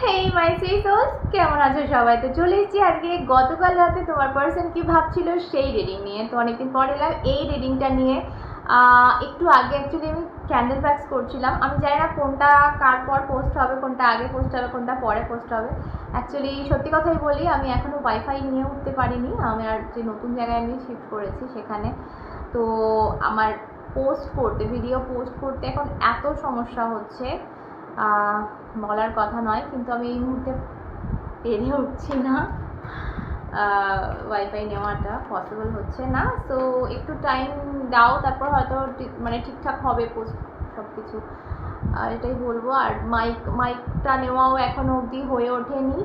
হেই মাই সেই সোলস কেমন আছো সবাই? তো চলে এসেছি আজকে গতকাল রাতে তোমার পার্সন কি ভাবছিল? সেই রিডিং নিয়ে। তো অনেকদিন পর এলাম এই রিডিংটা নিয়ে। একটু আগে অ্যাকচুয়ালি আমি ক্যান্ডেল ব্যাক্স করছিলাম। আমি জানি না কোনটা কার পর পোস্ট হবে, কোনটা আগে পোস্ট হবে, কোনটা পরে পোস্ট হবে। অ্যাকচুয়ালি সত্যি কথাই বলি, আমি এখনও ওয়াইফাই নিয়ে উঠতে পারিনি। আমি আর যে নতুন জায়গায় আমি শিফট করেছি সেখানে। তো আমার পোস্ট করতে ভিডিও পোস্ট করতে এখন এত সমস্যা হচ্ছে। বলার কথা নয়, কিন্তু আমি এই মুহূর্তে পেরে উঠছি না। ওয়াইফাই নেওয়াটা পসিবল হচ্ছে না। তো একটু টাইম দাও, তারপর হয়তো মানে ঠিকঠাক হবে পোস্ট সব কিছু আর এটাই বলব, আর মাইক মাইকটা নেওয়াও এখনও অবধি হয়ে ওঠেনি।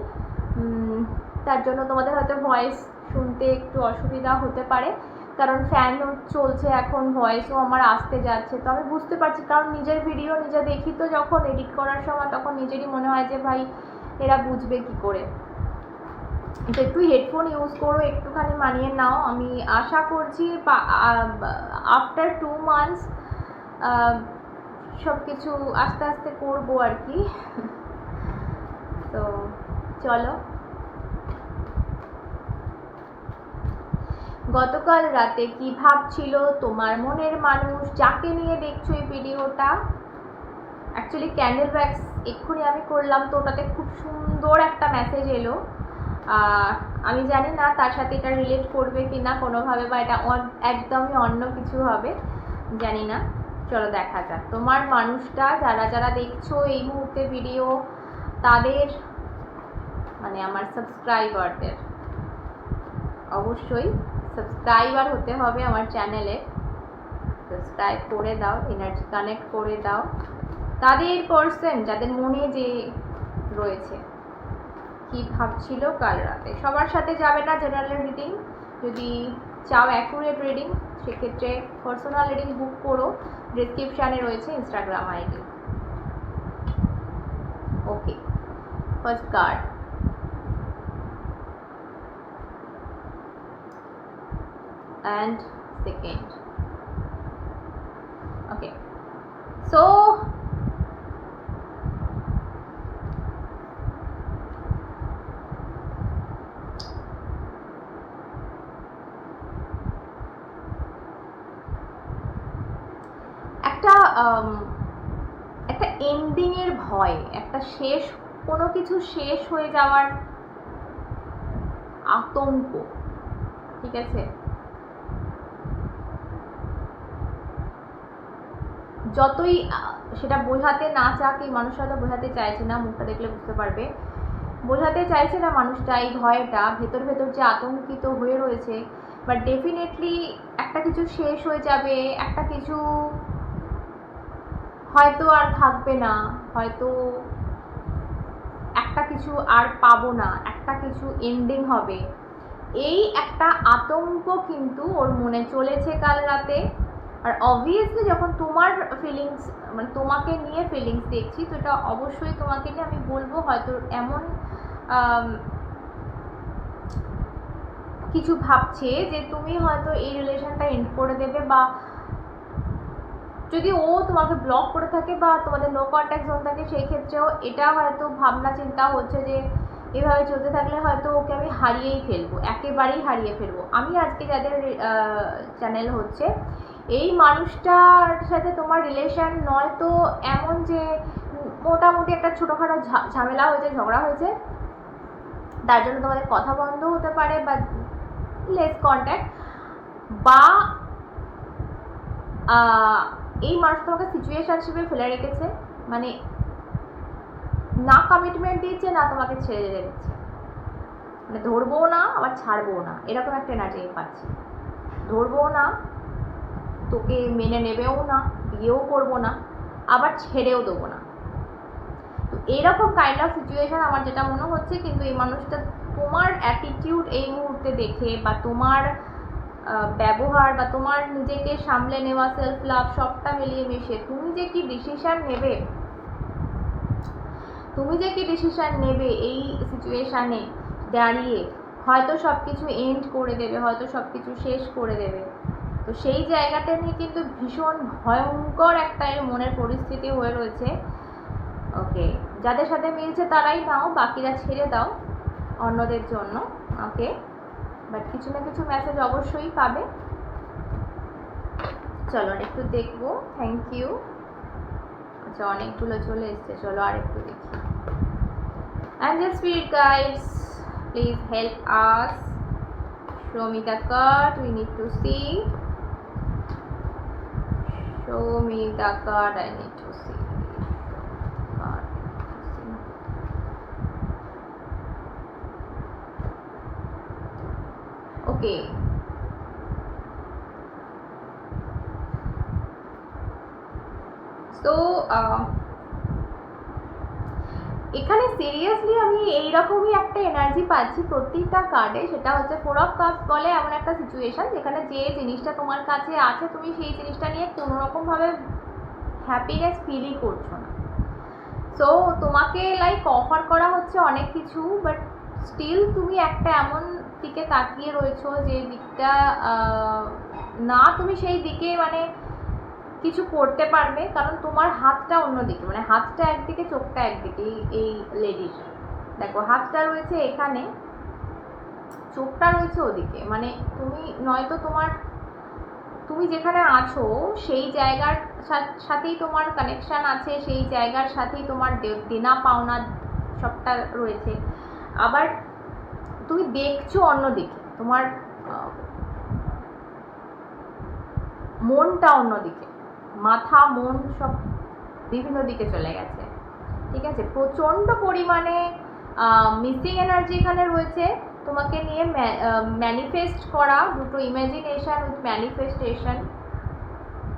তার জন্য তোমাদের হয়তো ভয়েস শুনতে একটু অসুবিধা হতে পারে। কারণ ফ্যানও চলছে এখন ভয়েসও আমার আসতে যাচ্ছে। তো আমি বুঝতে পারছি, কারণ নিজের ভিডিও নিজে দেখি তো যখন এডিট করার সময়, তখন নিজেরই মনে হয় যে ভাই, এরা বুঝবে কি করে। তো একটু হেডফোন ইউজ করো, একটুখানি মানিয়ে নাও। আমি আশা করছি আফটার টু মান্থস সব কিছু আস্তে আস্তে করব আর কি। তো চলো। গতকাল রাতে কি ভাবছিল তোমার মনের মানুষ? যাকে নিয়ে দেখছ এই ভিডিওটা? অ্যাকচুয়ালি ক্যান্ডেল ব্যাক্স এক্ষুনি আমি করলাম তো ওটাতে খুব সুন্দর একটা মেসেজ এলো। আমি জানি না তার সাথে এটা রিলেট করবে কি না কোনোভাবে বা এটা একদমই অন্য কিছু হবে, জানি না। চলো দেখা যাক। তোমার মানুষটা, যারা যারা দেখছ এই মুহূর্তে ভিডিও তাদের মানে আমার সাবস্ক্রাইবারদের অবশ্যই সাবস্ক্রাইবার হতে হবে আমার চ্যানেলে। সাবস্ক্রাইব করে দাও এনার্জি কানেক্ট করে দাও। তাদের পার্সন যাদের মনে যে রয়েছে, কি ভাবছিল কাল রাতে? সবার সাথে যাবে না জেনারেল রিডিং যদি চাও অ্যাকুরেট রিডিং সেক্ষেত্রে পার্সোনাল রিডিং বুক করো। ডিসক্রিপশানে রয়েছে Instagram ID okay first card and second. Okay. So একটা um, একটা এন্ডিং এর ভয় একটা শেষ কোনো কিছু শেষ হয়ে যাওয়ার আতঙ্ক ঠিক আছে? যতই সেটা বোঝাতে না চাক মানুষ হয়তো বোঝাতে চাইছে না, মুখটা দেখলে বুঝতে পারবে। বোঝাতে চাইছে না মানুষটা এই ভয়টা, ভেতর ভেতর যে আতঙ্কিত হয়ে রয়েছে। বাট ডেফিনেটলি একটা কিছু শেষ হয়ে যাবে, একটা কিছু হয়তো আর থাকবে না, হয়তো একটা কিছু আর পাবো না, একটা কিছু এন্ডিং হবে। এই একটা আতঙ্ক কিন্তু ওর মনে চলেছে কাল রাতে। আর অবভিয়াসলি যখন তোমার ফিলিংস মানে তোমাকে নিয়ে ফিলিংস দেখছি, তো এটা অবশ্যই তোমাকে নিয়ে আমি বলব হয়তো এমন কিছু ভাবছে যে তুমি হয়তো এই রিলেশনটা এন্ড করে দেবে বা যদি ও তোমাকে ব্লক করে থাকে বা তোমাদের নো কন্ট্যাক্ট জোন থাকে, সেই ক্ষেত্রেও এটা হয়তো ভাবনা চিন্তা হচ্ছে যে এভাবে চলতে থাকলে হয়তো ওকে আমি হারিয়েই ফেলব, একেবারেই হারিয়ে ফেলব। আমি আজকে যাদের চ্যানেল হচ্ছে এই মানুষটার সাথে তোমার রিলেশন নয়তো এমন যে মোটামুটি একটা ছোটোখাটো ঝামেলা হয়েছে, ঝগড়া হয়েছে। তার জন্য তোমাদের কথা বন্ধ হতে পারে, বা লেস কন্ট্যাক্ট বা এই মানুষ তোমাকে সিচুয়েশনশিপে ফেলে রেখেছে। মানে না কমিটমেন্ট দিচ্ছে না তোমাকে ছেড়ে দিচ্ছে। মানে ধরবও না, আবার ছাড়বও না। এরকম একটা এনার্জি পাচ্ছি। ধরবও না তোকে মেনে নেবেও না, বিয়েও করব না, আবার ছেড়েও দেবো না। তো এইরকম কাইন্ড অফ সিচুয়েশন আমার যেটা মনে হচ্ছে, কিন্তু এই মানুষটা তোমার অ্যাটিটিউড এই মুহূর্তে দেখে বা তোমার ব্যবহার বা তোমার নিজেকে সামলে নেওয়া সেলফ লাভ সবটা মিলিয়ে মিশে তুমি যে কি ডিসিশন নেবে, তুমি যে কি ডিসিশন নেবে এই সিচুয়েশানে দাঁড়িয়ে, হয়তো সব কিছু এন্ড করে দেবে, হয়তো সব কিছু শেষ করে দেবে। তো সেই জায়গাটা নিয়ে কিন্তু ভীষণ ভয়ঙ্কর একটা এর মনের পরিস্থিতি হয়ে রয়েছে। ওকে যাদের সাথে মিলছে তারাই নাও বাকিরা ছেড়ে দাও অন্যদের জন্য। ওকে বাট কিছু না কিছু মেসেজ অবশ্যই পাবে। চলো একটু দেখব থ্যাংক ইউ আচ্ছা অনেকগুলো চলে এসছে চলো আর একটু দেখি। Angel Spirit Guides, please help us. Show card we need to see. Show me the card I need to see. Card I need to see. Okay. So, uh, এখানে সিরিয়াসলি আমি এইরকমই একটা এনার্জি পাচ্ছি প্রত্যেকটা কার্ডে সেটা হচ্ছে ফোর অফ কাপস বলে এমন একটা সিচুয়েশন যেখানে যে জিনিসটা তোমার কাছে আছে, তুমি সেই জিনিসটা নিয়ে কোনো রকমভাবে হ্যাপিনেস ফিলই করছ না। সো তোমাকে লাইক অফার করা হচ্ছে অনেক কিছু বাট স্টিল তুমি একটা এমন দিকে তাকিয়ে রয়েছো যে দিকটা না তুমি সেই দিকে মানে কিছু করতে পারবে, কারণ তোমার হাতটা অন্যদিকে মানে হাতটা একদিকে, চোখটা একদিকে, এই- এই লেডির দেখো, হাতটা রয়েছে এখানে, চোখটা রয়েছে ওদিকে। মানে তুমি, নয়তো তোমার, তুমি যেখানে আছো, সেই জায়গার সাথেই তোমার কানেকশান আছে, সেই জায়গার সাথেই তোমার দেনা পাওনা সবটা রয়েছে। আবার তুমি দেখছ অন্যদিকে, তোমার মনটা অন্যদিকে। মাথা, মন সব বিভিন্ন দিকে চলে গেছে। ঠিক আছে? প্রচণ্ড পরিমাণে মিসিং এনার্জি এখানে রয়েছে। তোমাকে নিয়ে ম্যানিফেস্ট করা দুটো imagination with manifestation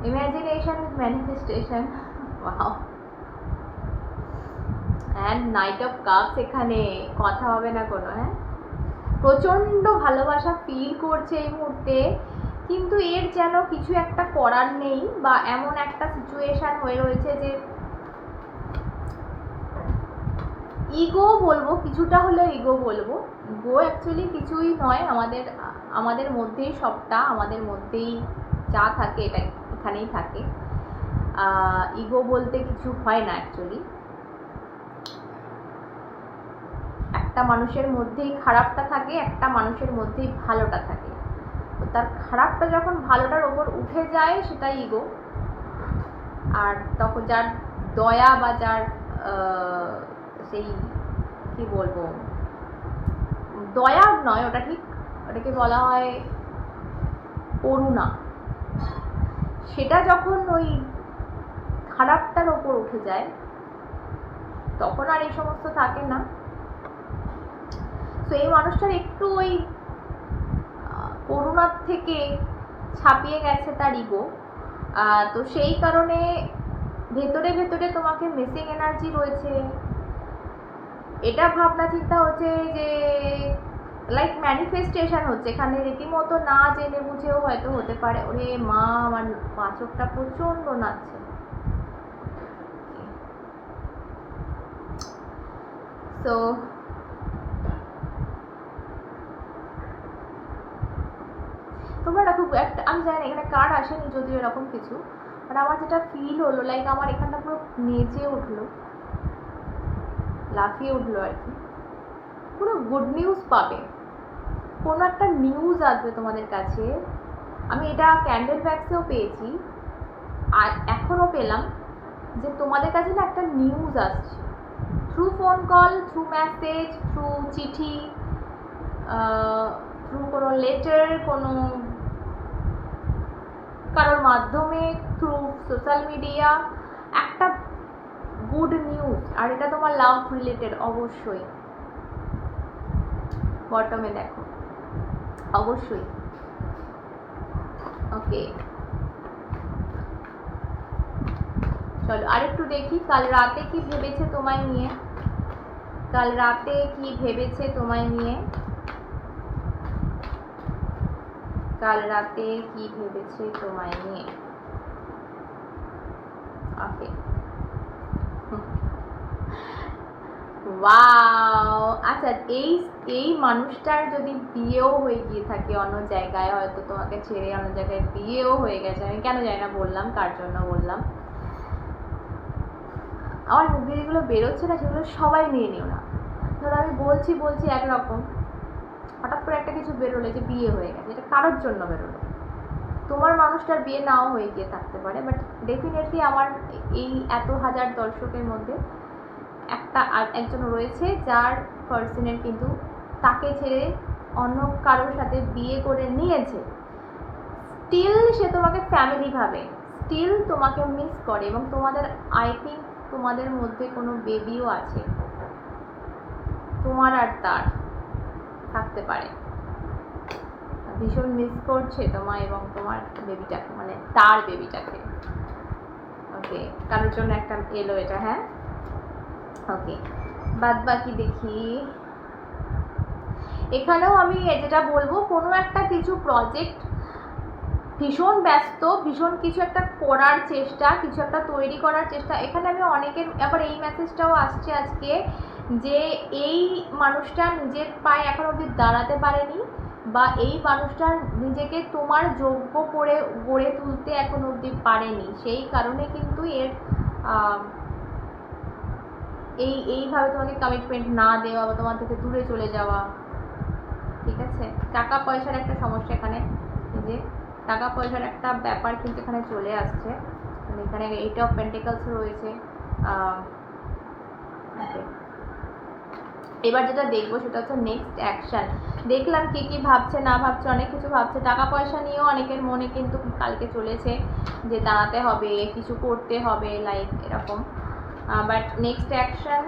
imagination with manifestation and knight of cups এখানে কথা হবে না কোনো হ্যাঁ? প্রচণ্ড ভালোবাসা ফিল করছে এই মুহূর্তে। কিন্তু এর যেন কিছু একটা করার নেই বা এমন একটা সিচুয়েশন হয়ে রয়েছে যে ইগো বলব, কিছুটা হলেও ইগো বলব। ইগো অ্যাকচুয়ালি কিছুই নয়, আমাদের আমাদের মধ্যেই সবটা, আমাদের মধ্যেই যা থাকে এটা এখানেই থাকে। ইগো বলতে কিছু হয় না অ্যাকচুয়ালি একটা মানুষের মধ্যেই খারাপটা থাকে, একটা মানুষের মধ্যেই ভালোটা থাকে। তো তার খারাপটা যখন ভালোটার ওপর উঠে যায়, সেটাই ইগো আর তখন যার দয়া বা যার সেই, কি বলব, দয়ার নয়, ওটা ঠিক, ওটাকে বলা হয় করুণা। সেটা যখন ওই খারাপটার ওপর উঠে যায়, তখন আর এই সমস্ত থাকে না। তো এই মানুষটার একটু ওই করুণার থেকে ছাপিয়ে গেছে তার ইগো তো সেই কারণে ভেতরে ভেতরে তোমাকে মিসিং এনার্জি রয়েছে। এটা ভাবনা চিন্তা হচ্ছে যে লাইক ম্যানিফেস্টেশন হচ্ছে। এখানে রীতিমতো না জেনে বুঝেও হয়তো হতে পারে। ওরে মা, আমার পাঁচকটা প্রচণ্ড নাচছে তো তোমরা খুব একটা, আমি জানি এখানে কার্ড আসেনি যদিও এরকম কিছু বাট আমার যেটা ফিল হলো লাইক আমার এখানটা পুরো নেচে উঠল। লাফিয়ে উঠল আর কি। পুরো গুড নিউজ পাবে। কোনো একটা নিউজ আসবে তোমাদের কাছে। আমি এটা ক্যান্ডেল ব্যাগসেও পেয়েছি। আর এখনও পেলাম যে তোমাদের কাছে না একটা নিউজ আসছে। Through phone call through message through চিঠি থ্রু কোনো লেটার কোনো কারোর মাধ্যমে থ্রু সোশ্যাল মিডিয়া একটা গুড নিউজ আর এটা তোমার লাভ রিলেটেড অবশ্যই। বটমে দেখো। অবশ্যই। ওকে চলো, আরেকটু দেখি, কাল রাতে কি ভেবেছে তোমায় নিয়ে? কাল রাতে কি ভেবেছে তোমায় নিয়ে? কাল রাতে কি ভেবেছে তোমায় নিয়ে ওকে ওয়াও আচ্ছা এই এই মানুষটার যদি বিয়েও হয়ে গিয়ে থাকে অন্য জায়গায়, হয়তো তোমাকে ছেড়ে অন্য জায়গায় বিয়েও হয়ে গেছে। আমি কেন জানি না বললাম, কার জন্য বললাম। আমার মুখে যেগুলো বেরোচ্ছে না, সেগুলো সবাই নিয়ে নিও না। ধরো আমি বলছি বলছি একরকম, হঠাৎ করে একটা কিছু বেরোলে যে বিয়ে হয়ে গেছে, এটা কারোর জন্য বেরোলো? তোমার মানুষটার বিয়ে নাও হয়ে গিয়ে থাকতে পারে বাট ডেফিনেটলি আমার এই এত হাজার দর্শকের মধ্যে একটা আর- একজন রয়েছে যার পার্সনের কিন্তু তাকে ছেড়ে অন্য কারোর সাথে বিয়ে করে নিয়েছে। স্টিল সে তোমাকে ফ্যামিলি ভাবে। স্টিল তোমাকে মিস করে এবং তোমাদের আই থিঙ্ক তোমাদের মধ্যে কোনো বেবিও আছে। তোমার আর তার থাকতে পারে। ভীষণ মিস করছে তোমার এবং তোমার বেবিটাকে মানে তার বেবিটাকে ওকে কারোর জন্য একটা এলো এটা হ্যাঁ? ওকে বাদ বাকি দেখি। এখানেও আমি যেটা বলব, কোনো একটা কিছু প্রজেক্ট ভীষণ ব্যস্ত, ভীষণ কিছু একটা করার চেষ্টা, কিছু একটা তৈরি করার চেষ্টা। এখানে আমি অনেকের, আবার এই মেসেজটাও আসছে আজকে যে এই মানুষটা নিজের পায়ে এখন অবধি দাঁড়াতে পারেনি বা এই মানুষটা নিজেকে তোমার যোগ্য করে গড়ে তুলতে এখন অবধি পারেনি। সেই কারণে কিন্তু এর এই, এইভাবে তোমাকে কমিটমেন্ট না দেওয়া বা তোমার থেকে দূরে চলে যাওয়া। ঠিক আছে? টাকা পয়সার একটা সমস্যা এখানে। যে, টাকা পয়সার একটা ব্যাপার কিন্তু এখানে চলে আসছে। মানে এখানে এইট অফ পেন্টিকালস রয়েছে। এবার যেটা দেখব সেটা হচ্ছে নেক্সট অ্যাকশন দেখলাম কি কি ভাবছে, না ভাবছে, অনেক কিছু ভাবছে। টাকা পয়সা নিয়েও অনেকের মনে কিন্তু কালকে চলেছে যে দাঁড়াতে হবে, কিছু করতে হবে লাইক এরকম। বাট নেক্সট অ্যাকশন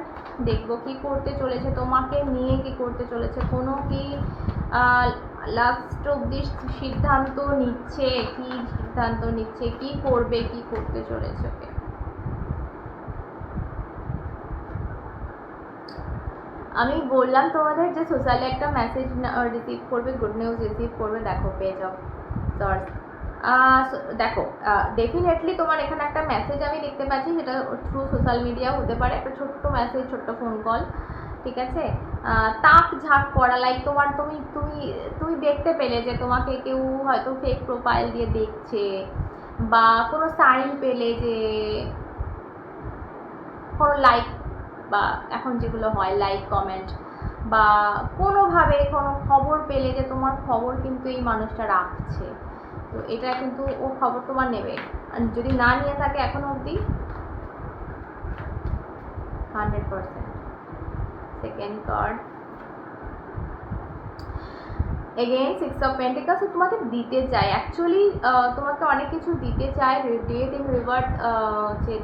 দেখব কি করতে চলেছে তোমাকে, নিয়ে কি করতে চলেছে, কোনো কি লাস্ট অব্দি সিদ্ধান্ত নিচ্ছে, কি সিদ্ধান্ত নিচ্ছে, কি করবে, কি করতে চলেছে ওকে? আমি বললাম তোমাদের যে সোশ্যালে একটা মেসেজ রিসিভ করবে গুড নিউজ রিসিভ করবে, দেখো অফ সর্স দেখো ডেফিনেটলি তোমার এখানে একটা মেসেজ আমি দেখতে পাচ্ছি যেটা থ্রু সোশ্যাল মিডিয়া হতে পারে, একটা ছোট্ট মেসেজ ছোট্ট ফোন কল ঠিক আছে? তাক ঝাঁক করা লাইক তোমার, তুমি তুমি তুমি দেখতে পেলে যে তোমাকে কেউ হয়তো ফেক প্রোফাইল দিয়ে দেখছে, বা কোনো সাইন পেলে যে, কোনো লাইক বা এখন যেগুলো হয় লাইক কমেন্ট বা কোনোভাবে কোনো খবর পেলে যে তোমার খবর কিন্তু এই মানুষটা রাখছে। তো এটা কিন্তু ও খবর তোমার নেবে। আর যদি না নিয়ে থাকে এখনও অবধি hundred percent second card again six of pentacles তোমাকে দিতে চায়। অ্যাকচুয়ালি তোমাকে অনেক কিছু দিতে চায়। ডেট ইন রিভার্ট যে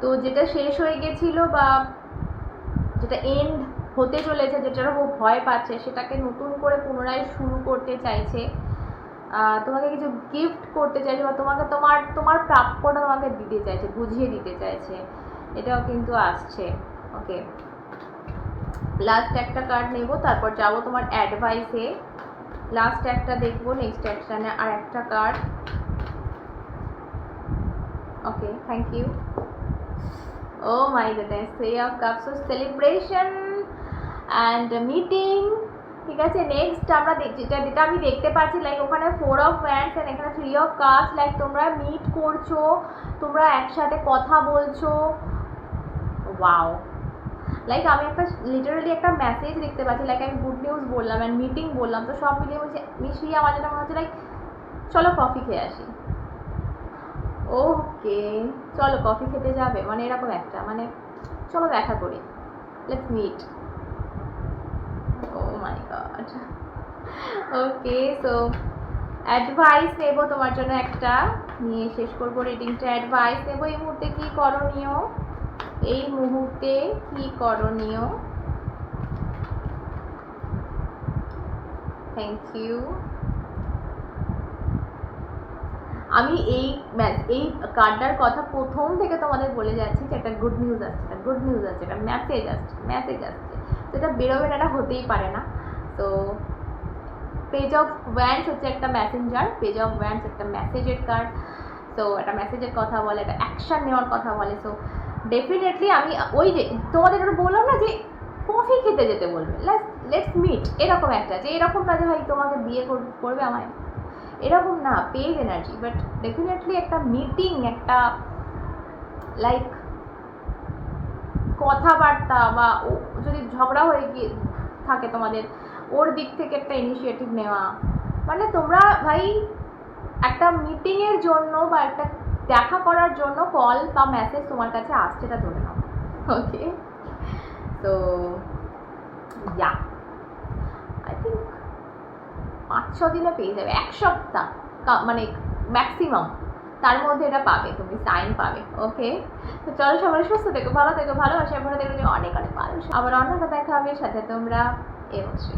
তো যেটা শেষ হয়ে গেছিল বা যেটা এন্ড হতে চলেছে, যেটার ও ভয় পাচ্ছে, সেটাকে নতুন করে পুনরায় শুরু করতে চাইছে তোমাকে কিছু গিফট করতে চাইছে বা তোমাকে তোমার তোমার প্রাপ্যটা তোমাকে দিতে চাইছে বুঝিয়ে দিতে চাইছে এটাও কিন্তু আসছে ওকে লাস্ট একটা কার্ড নেব তারপর যাব তোমার অ্যাডভাইসে লাস্ট একটা দেখব নেক্সট অ্যাকশানে আর একটা card okay thank you Oh my goodness, of Cups, so celebration and meeting. ঠিক আছে নেক্সট আমরা দেখ- যেটা যেটা আমি দেখতে পাচ্ছি লাইক ওখানে ফোর অফ ওয়ান্স অ্যান্ড এখানে থ্রি অফ কাপস লাইক তোমরা মিট করছ, তোমরা একসাথে কথা বলছো। ওয়াও লাইক আমি একটা লিটারালি একটা মেসেজ দেখতে পাচ্ছি লাইক আমি গুড নিউজ বললাম অ্যান্ড মিটিং বললাম, তো সব মিলিয়ে বলছি, মিশিয়ে আমার যেটা মনে হচ্ছে লাইক চলো কফি খেয়ে আসি। ওকে চলো কফি খেতে যাবে মানে এরকম একটা মানে চলো দেখা করি। Let's meet okay so advice নেব তোমার জন্য একটা। নিয়ে শেষ করব রিডিংটা অ্যাডভাইস নেব এই মুহূর্তে কি করণীয়? এই মুহূর্তে কি করণীয়? থ্যাংক ইউ আমি এই এই কার্ডটার কথা প্রথম থেকে তোমাদের বলে যাচ্ছি যে একটা গুড নিউজ আসছে, একটা গুড নিউজ আসছে, একটা মেসেজ আসছে মেসেজ আসছে। এটা বেরোবে না, এটা হতেই পারে না। তো পেজ অফ ওয়ান্স হচ্ছে একটা মেসেঞ্জার পেজ অফ ওয়ান্স একটা মেসেজের কার্ড তো একটা মেসেজের কথা বলে, একটা অ্যাকশন নেওয়ার কথা বলে। সো ডেফিনেটলি আমি ওই যে তোমাদের ওটা বললাম না যে কফি খেতে যেতে বলবে। লেটস মিট এরকম একটা যে এরকম না যে ভাই তোমাকে বিয়ে কর- করবে আমায়। এরকম না পেজ এনার্জি বাট ডেফিনেটলি একটা মিটিং একটা লাইক কথাবার্তা বা যদি ঝগড়া হয়ে গিয়ে থাকে তোমাদের ওর দিক থেকে একটা ইনিশিয়েটিভ নেওয়া। মানে তোমরা ভাই একটা মিটিংয়ের জন্য বা একটা দেখা করার জন্য কল বা মেসেজ তোমার কাছে আসছে এটা ধরে নাও। ওকে তো ইয়া আই থিঙ্ক পাঁচ, ছ দিনে পেয়ে যাবে। এক সপ্তাহ মানে ম্যাক্সিমাম তার মধ্যে এটা পাবে, তুমি সাইন পাবে। ওকে তো চলো সবাই সুস্থ থেকো, ভালো থেকো দেখো যে অনেক অনেক ভালো আবার অন্যটা দেখা হবে, সাথে তোমরা এবং শ্রী